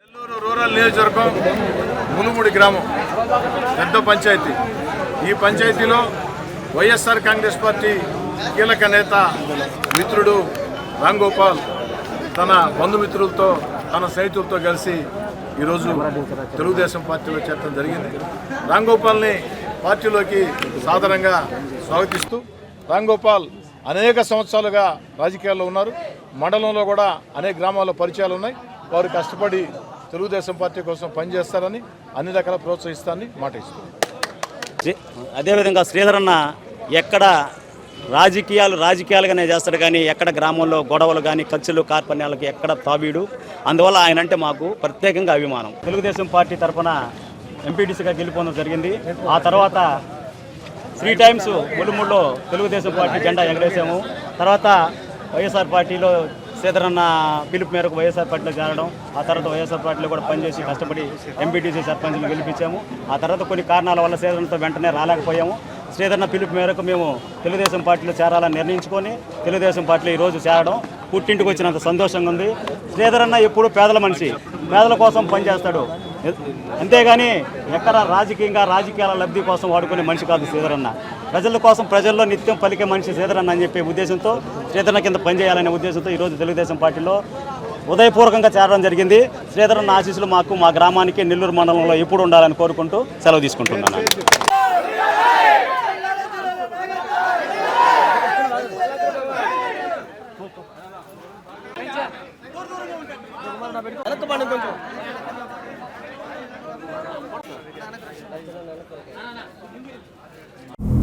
Nellore rural నియోజకవర్గం మునుమూడి గ్రామం పెద్ద పంచాయతీ. ఈ పంచాయతీలో వైఎస్ఆర్ కాంగ్రెస్ పార్టీ కీలక నేత మిత్రుడు రామ్ గోపాల్ తన బంధుమిత్రులతో తన స్నేహితులతో కలిసి ఈరోజు తెలుగుదేశం పార్టీలో చేరడం జరిగింది. రామ్ గోపాల్ని పార్టీలోకి సాధారణంగా స్వాగతిస్తూ రామ్ గోపాల్ అనేక సంవత్సరాలుగా రాజకీయాల్లో ఉన్నారు. మండలంలో కూడా అనేక గ్రామాల్లో పరిచయాలు ఉన్నాయి. వారు కష్టపడి తెలుగుదేశం పార్టీ కోసం పనిచేస్తారని అన్ని రకాల ప్రోత్సహిస్తారని మాట ఇస్తుంది శ్రీ- అదేవిధంగా శ్రీధరన్న ఎక్కడ రాజకీయాలు రాజకీయాలుగానే చేస్తాడు కానీ ఎక్కడ గ్రామంలో గొడవలు కానీ ఖర్చులు కార్పణ్యాలకు ఎక్కడ తావీడు? అందువల్ల ఆయన అంటే మాకు ప్రత్యేకంగా అభిమానం. తెలుగుదేశం పార్టీ తరఫున ఎంపీటీసీగా గెలుపొందడం జరిగింది. ఆ తర్వాత త్రీ టైమ్స్ ములుముల్లో తెలుగుదేశం పార్టీ జెండా ఎగరేసాము. తర్వాత వైఎస్ఆర్ పార్టీలో శ్రీధరన్న పిలుపు మేరకు వైఎస్ఆర్ పార్టీలో చేరడం ఆ తర్వాత వైఎస్ఆర్ పార్టీలో కూడా పనిచేసి కష్టపడి ఎంపీటీసీ సర్పంచ్లు గెలిపించాము. ఆ తర్వాత కొన్ని కారణాల వల్ల శ్రీధరన్తో వెంటనే రాలేకపోయాము. శ్రీధరన్న పిలుపు మేరకు మేము తెలుగుదేశం పార్టీలో చేరాలని నిర్ణయించుకొని తెలుగుదేశం పార్టీలో ఈరోజు చేరడం పుట్టింటికి వచ్చినంత సంతోషంగా ఉంది. శ్రీధరన్న ఎప్పుడు పేదల మనిషి. పేదల కోసం పనిచేస్తాడు. అంతేగాని ఎక్కడ రాజకీయంగా రాజకీయాల లబ్ధి కోసం వాడుకునే మనిషి కాదు శ్రీధరన్న ప్రజల కోసం ప్రజల్లో నిత్యం పలికే మనిషి శ్రీధరన్న అని చెప్పే ఉద్దేశంతో శ్రీధరన్న కింద పనిచేయాలనే ఉద్దేశంతో ఈరోజు తెలుగుదేశం పార్టీలో ఉదయపూర్వకంగా చేరడం జరిగింది. శ్రీధరన్న ఆశీస్సులు మాకు మా గ్రామానికి నెల్లూరు మండలంలో ఎప్పుడు ఉండాలని కోరుకుంటూ సెలవు తీసుకుంటున్నాను. పండుగ కొంచెం. ఆ